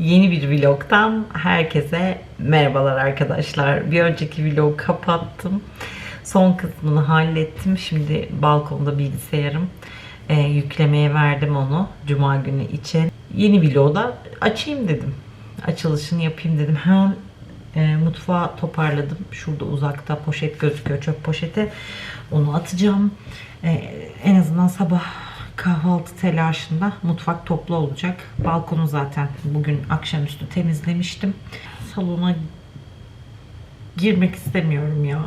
Yeni bir vlogtan herkese merhabalar arkadaşlar. Bir önceki vlogu kapattım. Son kısmını hallettim. Şimdi balkonda bilgisayarım. Ee, yüklemeye verdim onu Cuma günü için. Yeni vlogu açayım dedim. Açılışını yapayım dedim. Hemen e, mutfağı toparladım. Şurada uzakta poşet gözüküyor. Çöp poşeti. Onu atacağım. E, en azından sabah kahvaltı telaşında mutfak toplu olacak. Balkonu zaten bugün akşamüstü temizlemiştim. Salona girmek istemiyorum ya.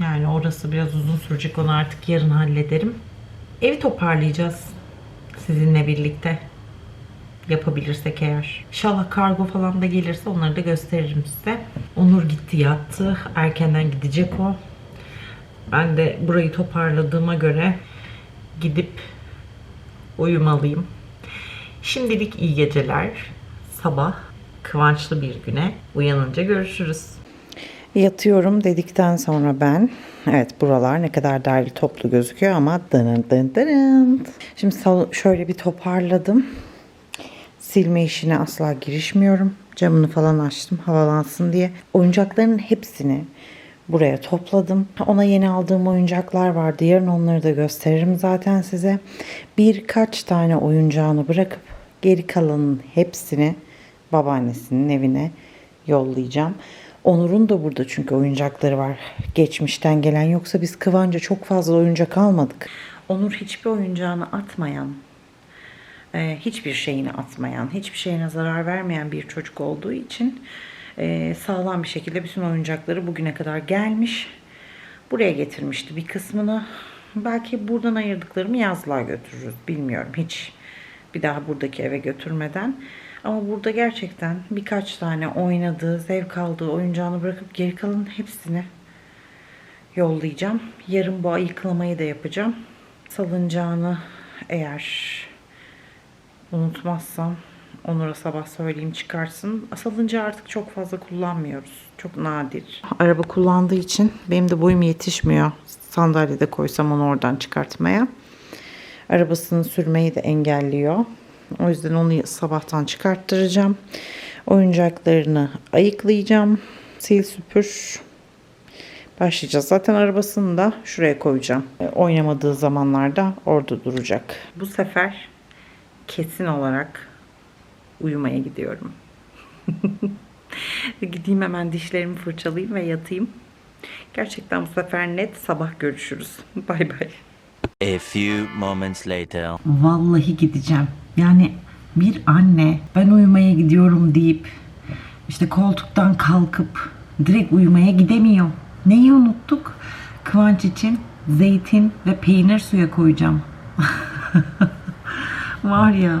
Yani orası biraz uzun sürecek. Onu artık yarın hallederim. Evi toparlayacağız sizinle birlikte. Yapabilirsek eğer. İnşallah kargo falan da gelirse onları da gösteririm size. Onur gitti yattı. Erkenden gidecek o. Ben de burayı toparladığıma göre gidip uyumalıyım. Şimdilik iyi geceler. Sabah kıvançlı bir güne uyanınca görüşürüz. Yatıyorum dedikten sonra ben evet buralar ne kadar derli toplu gözüküyor ama dın dın dın. Şimdi şöyle bir toparladım. Silme işine asla girişmiyorum. Camını falan açtım havalansın diye. Oyuncakların hepsini buraya topladım. Ona yeni aldığım oyuncaklar vardı. Yarın onları da gösteririm zaten size. Birkaç tane oyuncağını bırakıp geri kalanın hepsini babaannesinin evine yollayacağım. Onur'un da burada çünkü oyuncakları var. Geçmişten gelen yoksa biz Kıvanç'a çok fazla oyuncak almadık. Onur hiçbir oyuncağını atmayan, e, hiçbir şeyini atmayan, hiçbir şeyine zarar vermeyen bir çocuk olduğu için e, sağlam bir şekilde bütün oyuncakları bugüne kadar gelmiş. Buraya getirmişti bir kısmını. Belki buradan ayırdıklarımı yazlığa götürürüz. Bilmiyorum hiç bir daha buradaki eve götürmeden. Ama burada gerçekten birkaç tane oynadığı, zevk aldığı oyuncağını bırakıp geri kalan hepsini yollayacağım. Yarın bu ayıklamayı da yapacağım. Salıncağını eğer unutmazsam Onur'a sabah söyleyeyim çıkarsın. Salıncağı artık çok fazla kullanmıyoruz. Çok nadir. Araba kullandığı için benim de boyum yetişmiyor. Sandalyede koysam onu oradan çıkartmaya. Arabasını sürmeyi de engelliyor. O yüzden onu sabahtan çıkarttıracağım. Oyuncaklarını ayıklayacağım. Sil süpür. Başlayacağız. Zaten arabasını da şuraya koyacağım. E, Oynamadığı zamanlarda orada duracak. Bu sefer kesin olarak uyumaya gidiyorum. Gideyim hemen dişlerimi fırçalayayım ve yatayım. Gerçekten bu sefer net sabah görüşürüz. Bay bay. A few moments later. Vallahi gideceğim. Yani bir anne ben uyumaya gidiyorum deyip işte koltuktan kalkıp direkt uyumaya gidemiyor. Neyi unuttuk? Kıvanç için zeytin ve peynir suya koyacağım. Var ya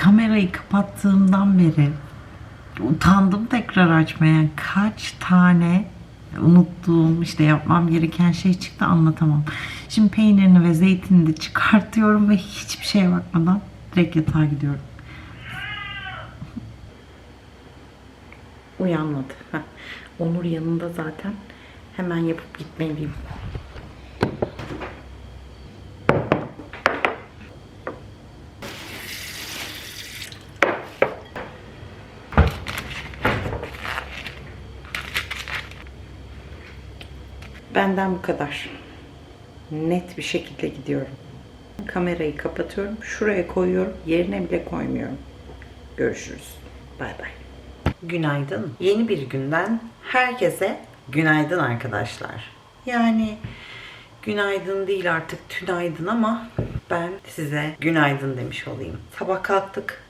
kamerayı kapattığımdan beri utandım tekrar açmaya. Kaç tane unuttuğum işte yapmam gereken şey çıktı anlatamam. Şimdi peynirini ve zeytini de çıkartıyorum ve hiçbir şeye bakmadan direkt yatağa gidiyorum. Uyanmadı. Onur yanında zaten. Hemen yapıp gitmeliyim. Benden bu kadar. Net bir şekilde gidiyorum. Kamerayı kapatıyorum. Şuraya koyuyorum. Yerine bile koymuyorum. Görüşürüz. Bay bay. Günaydın. Yeni bir günden herkese günaydın arkadaşlar. Yani günaydın değil artık tünaydın ama ben size günaydın demiş olayım. Sabah kalktık.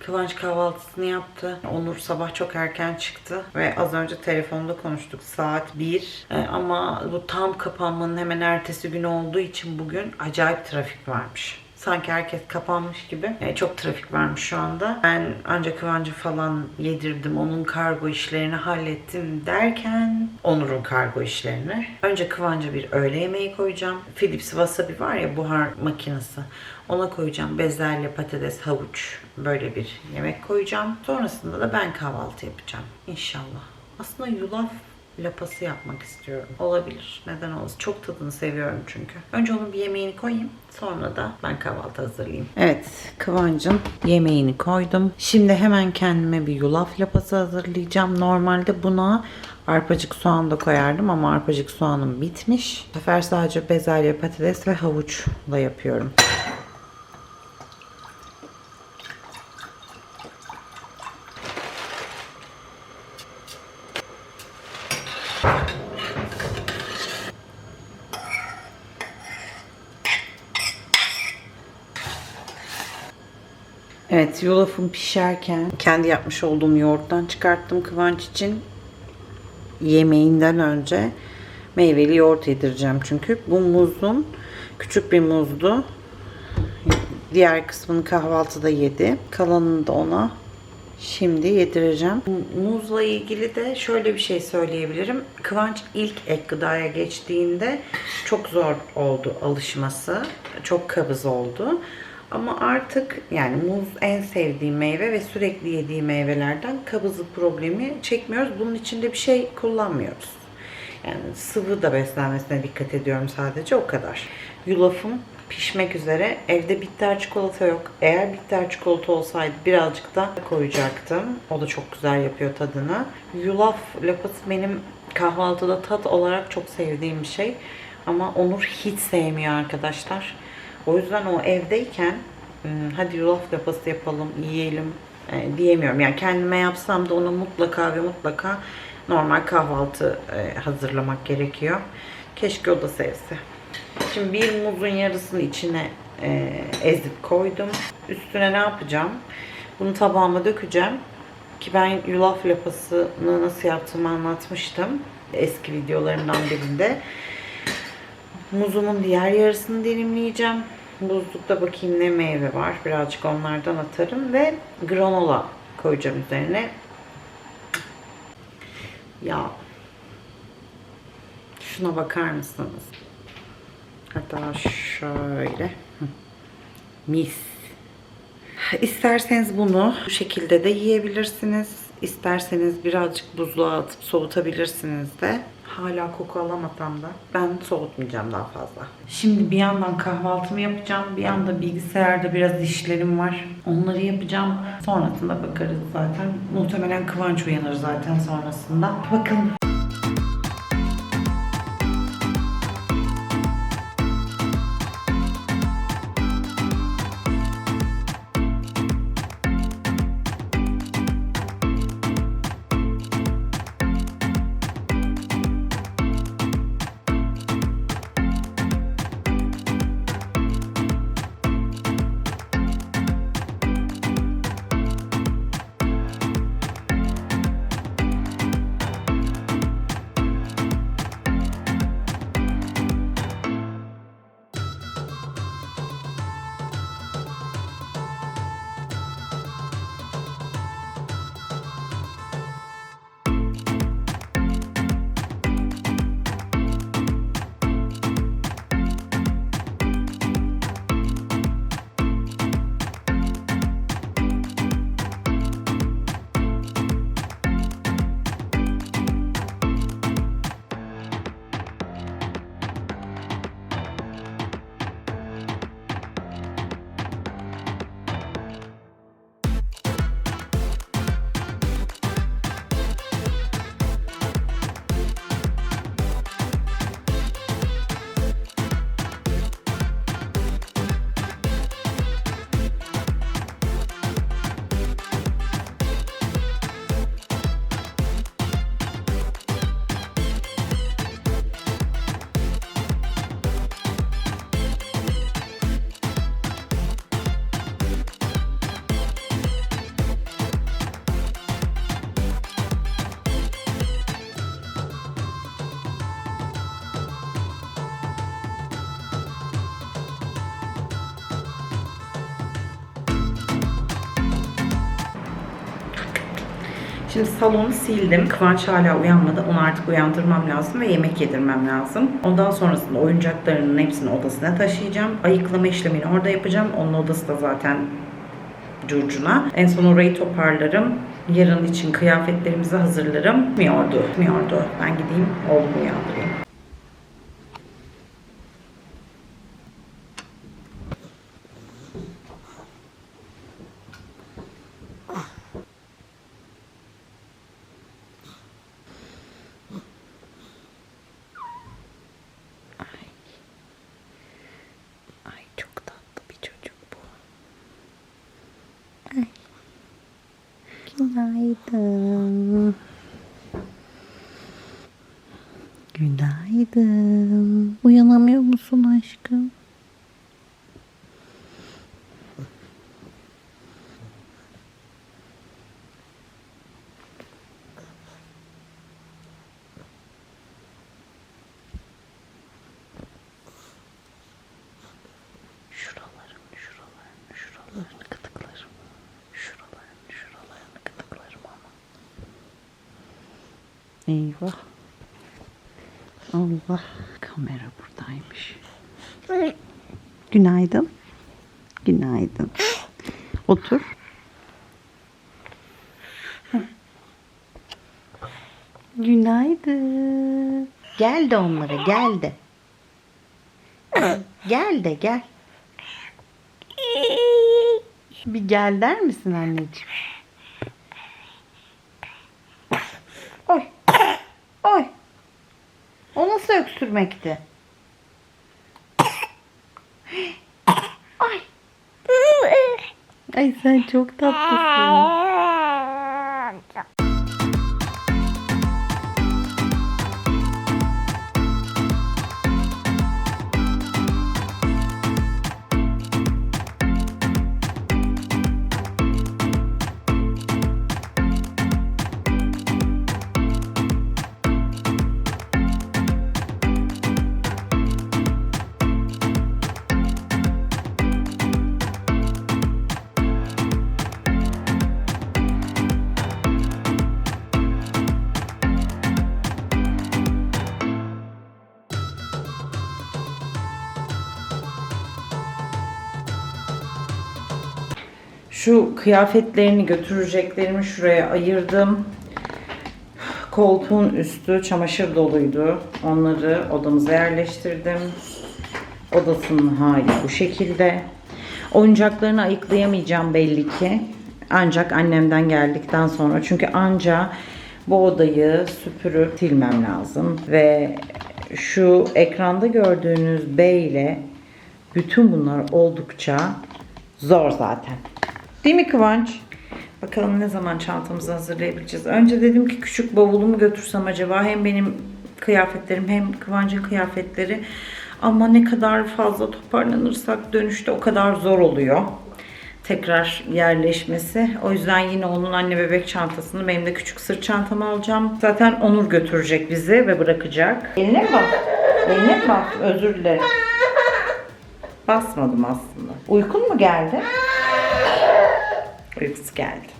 Kıvanç kahvaltısını yaptı. Onur sabah çok erken çıktı ve az önce telefonda konuştuk saat 1. Ee, ama bu tam kapanmanın hemen ertesi günü olduğu için bugün acayip trafik varmış. Sanki herkes kapanmış gibi. Ee, çok trafik varmış şu anda. Ben ancak Kıvancı falan yedirdim. Onun kargo işlerini hallettim derken Onur'un kargo işlerini. Önce Kıvanç'a bir öğle yemeği koyacağım. Philips Wasabi var ya buhar makinesi. Ona koyacağım bezelye, patates, havuç böyle bir yemek koyacağım. Sonrasında da ben kahvaltı yapacağım inşallah. Aslında yulaf lapası yapmak istiyorum. Olabilir. Neden olmasın? Çok tadını seviyorum çünkü. Önce onun bir yemeğini koyayım. Sonra da ben kahvaltı hazırlayayım. Evet. Kıvancın yemeğini koydum. Şimdi hemen kendime bir yulaf lapası hazırlayacağım. Normalde buna arpacık soğan da koyardım ama arpacık soğanım bitmiş. Bu sefer sadece bezelye, patates ve havuçla yapıyorum. Evet yulafım pişerken kendi yapmış olduğum yoğurttan çıkarttım Kıvanç için. Yemeğinden önce meyveli yoğurt yedireceğim çünkü. Bu muzun küçük bir muzdu. Diğer kısmını kahvaltıda yedi. Kalanını da ona şimdi yedireceğim. Muzla ilgili de şöyle bir şey söyleyebilirim. Kıvanç ilk ek gıdaya geçtiğinde çok zor oldu alışması. Çok kabız oldu. Ama artık yani muz en sevdiğim meyve ve sürekli yediği meyvelerden kabızlık problemi çekmiyoruz. Bunun içinde bir şey kullanmıyoruz. Yani sıvı da beslenmesine dikkat ediyorum sadece o kadar. Yulafım pişmek üzere. Evde bitter çikolata yok. Eğer bitter çikolata olsaydı birazcık da koyacaktım. O da çok güzel yapıyor tadını. Yulaf lapası benim kahvaltıda tat olarak çok sevdiğim bir şey. Ama Onur hiç sevmiyor arkadaşlar. O yüzden o evdeyken "Hmm, hadi yulaf lapası yapalım, yiyelim e, diyemiyorum. Yani kendime yapsam da ona mutlaka ve mutlaka normal kahvaltı e, hazırlamak gerekiyor. Keşke o da sevse. Şimdi bir muzun yarısını içine e, ezip koydum. Üstüne ne yapacağım? Bunu tabağıma dökeceğim. Ki ben yulaf lapasını nasıl yaptığımı anlatmıştım. Eski videolarımdan birinde. Muzumun diğer yarısını dilimleyeceğim. Buzlukta bakayım ne meyve var. Birazcık onlardan atarım ve granola koyacağım üzerine. Ya şuna bakar mısınız? Hatta şöyle. Mis. İsterseniz bunu bu şekilde de yiyebilirsiniz. İsterseniz birazcık buzluğa atıp soğutabilirsiniz de. Hala koku alamasam da ben soğutmayacağım daha fazla. Şimdi bir yandan kahvaltımı yapacağım. Bir yanda bilgisayarda biraz işlerim var. Onları yapacağım. Sonrasında bakarız zaten. Muhtemelen Kıvanç uyanır zaten sonrasında. Bakın Şimdi salonu sildim. Kıvanç hala uyanmadı. Onu artık uyandırmam lazım ve yemek yedirmem lazım. Ondan sonrasında oyuncaklarının hepsini odasına taşıyacağım. Ayıklama işlemini orada yapacağım. Onun odası da zaten curcuna. En son orayı toparlarım. yarın için kıyafetlerimizi hazırlarım. Miyordu, miyordu. Ben gideyim oğlumu uyandırayım. Günaydın. Günaydın. Uyanamıyor musun aşkım? Eyvah. Allah. Kamera buradaymış. Günaydın. Günaydın. Otur. Günaydın. Gel de onlara gel de. Gel de gel. Bir gel der misin anneciğim? Öksürmekti? Ay. Ay sen çok tatlısın. Şu kıyafetlerini götüreceklerimi şuraya ayırdım. Koltuğun üstü çamaşır doluydu. Onları odamıza yerleştirdim. Odasının hali bu şekilde. Oyuncaklarını ayıklayamayacağım belli ki. Ancak annemden geldikten sonra. Çünkü anca bu odayı süpürüp silmem lazım. Ve şu ekranda gördüğünüz bey ile bütün bunlar oldukça zor zaten. Değil mi Kıvanç? Bakalım ne zaman çantamızı hazırlayabileceğiz. Önce dedim ki küçük bavulumu götürsem acaba hem benim kıyafetlerim hem Kıvanç'ın kıyafetleri. Ama ne kadar fazla toparlanırsak dönüşte o kadar zor oluyor. Tekrar yerleşmesi. O yüzden yine onun anne bebek çantasını benim de küçük sırt çantamı alacağım. Zaten Onur götürecek bizi ve bırakacak. Eline mi bas? Eline mi bas? Özür dilerim. Basmadım aslında. Uykun mu geldi? Uykusu geldi.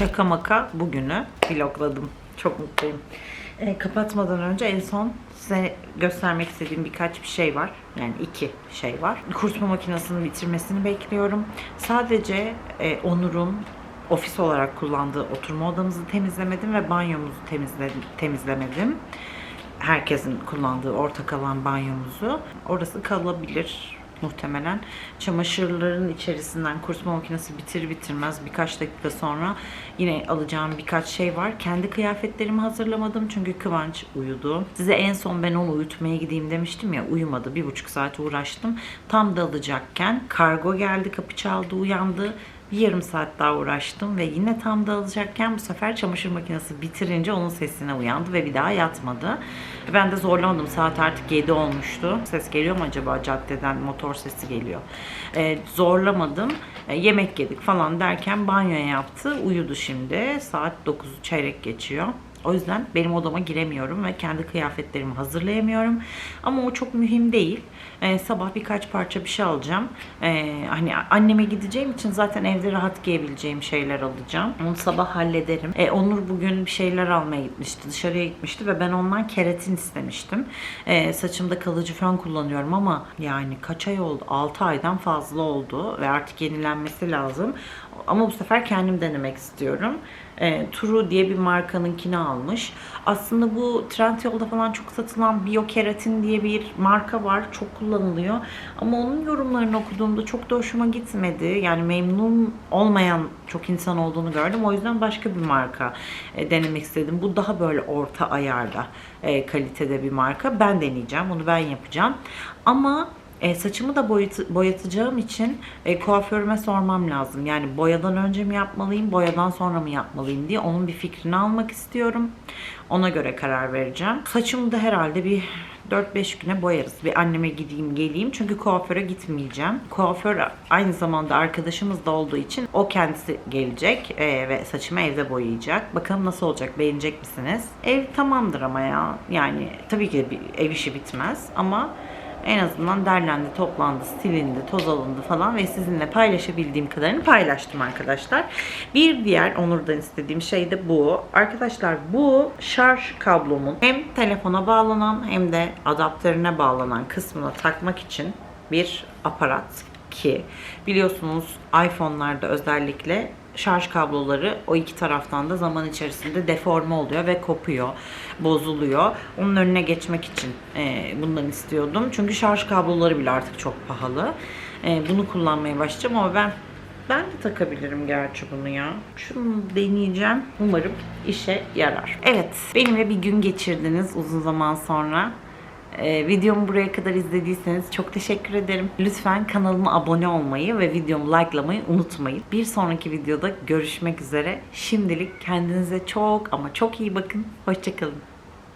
Şaka maka bugünü vlogladım. Çok mutluyum. E, kapatmadan önce en son size göstermek istediğim birkaç bir şey var. Yani iki şey var. Kurutma makinesini bitirmesini bekliyorum. Sadece e, Onur'un ofis olarak kullandığı oturma odamızı temizlemedim ve banyomuzu temizledim, temizlemedim. Herkesin kullandığı ortak alan banyomuzu. Orası kalabilir muhtemelen. Çamaşırların içerisinden kurutma makinesi bitir bitirmez birkaç dakika sonra yine alacağım birkaç şey var. Kendi kıyafetlerimi hazırlamadım çünkü Kıvanç uyudu. Size en son ben onu uyutmaya gideyim demiştim ya uyumadı. Bir buçuk saat uğraştım. Tam dalacakken kargo geldi kapı çaldı uyandı. Yarım saat daha uğraştım ve yine tam dağılacakken bu sefer çamaşır makinesi bitirince onun sesine uyandı ve bir daha yatmadı. Ben de zorlamadım. Saat artık 7 olmuştu. Ses geliyor mu acaba caddeden? Motor sesi geliyor. Ee, zorlamadım. Ee, yemek yedik falan derken banyoya yaptı. Uyudu şimdi. Saat 9'u çeyrek geçiyor. O yüzden benim odama giremiyorum ve kendi kıyafetlerimi hazırlayamıyorum. Ama o çok mühim değil. Ee, sabah birkaç parça bir şey alacağım. Ee, hani anneme gideceğim için zaten evde rahat giyebileceğim şeyler alacağım. Onu sabah hallederim. Ee, Onur bugün bir şeyler almaya gitmişti. Dışarıya gitmişti ve ben ondan keratin istemiştim. Ee, saçımda kalıcı fön kullanıyorum ama yani kaç ay oldu? 6 aydan fazla oldu ve artık yenilenmesi lazım. Ama bu sefer kendim denemek istiyorum. E, True diye bir markanınkini almış. Aslında bu Trendyol'da falan çok satılan Biokeratin diye bir marka var. Çok kullanılıyor. Ama onun yorumlarını okuduğumda çok da hoşuma gitmedi. Yani memnun olmayan çok insan olduğunu gördüm. O yüzden başka bir marka e, denemek istedim. Bu daha böyle orta ayarda e, kalitede bir marka. Ben deneyeceğim. Bunu ben yapacağım. Ama e, saçımı da boyat- boyatacağım için e, kuaförüme sormam lazım. Yani boyadan önce mi yapmalıyım, boyadan sonra mı yapmalıyım diye onun bir fikrini almak istiyorum. Ona göre karar vereceğim. Saçımı da herhalde bir 4-5 güne boyarız. Bir anneme gideyim geleyim. Çünkü kuaföre gitmeyeceğim. Kuaför aynı zamanda arkadaşımız da olduğu için o kendisi gelecek e, ve saçımı evde boyayacak. Bakalım nasıl olacak? Beğenecek misiniz? Ev tamamdır ama ya. Yani tabii ki bir ev işi bitmez ama en azından derlendi, toplandı, silindi, toz alındı falan ve sizinle paylaşabildiğim kadarını paylaştım arkadaşlar. Bir diğer Onur'dan istediğim şey de bu. Arkadaşlar bu şarj kablomun hem telefona bağlanan hem de adaptörüne bağlanan kısmına takmak için bir aparat ki biliyorsunuz iPhone'larda özellikle şarj kabloları o iki taraftan da zaman içerisinde deforme oluyor ve kopuyor, bozuluyor. Onun önüne geçmek için e, bundan istiyordum. Çünkü şarj kabloları bile artık çok pahalı. E, bunu kullanmaya başlayacağım ama ben ben de takabilirim gerçi bunu ya. Şunu deneyeceğim. Umarım işe yarar. Evet, benimle bir gün geçirdiniz uzun zaman sonra. Ee, videomu buraya kadar izlediyseniz çok teşekkür ederim. Lütfen kanalıma abone olmayı ve videomu likelamayı unutmayın. Bir sonraki videoda görüşmek üzere. Şimdilik kendinize çok ama çok iyi bakın. Hoşçakalın.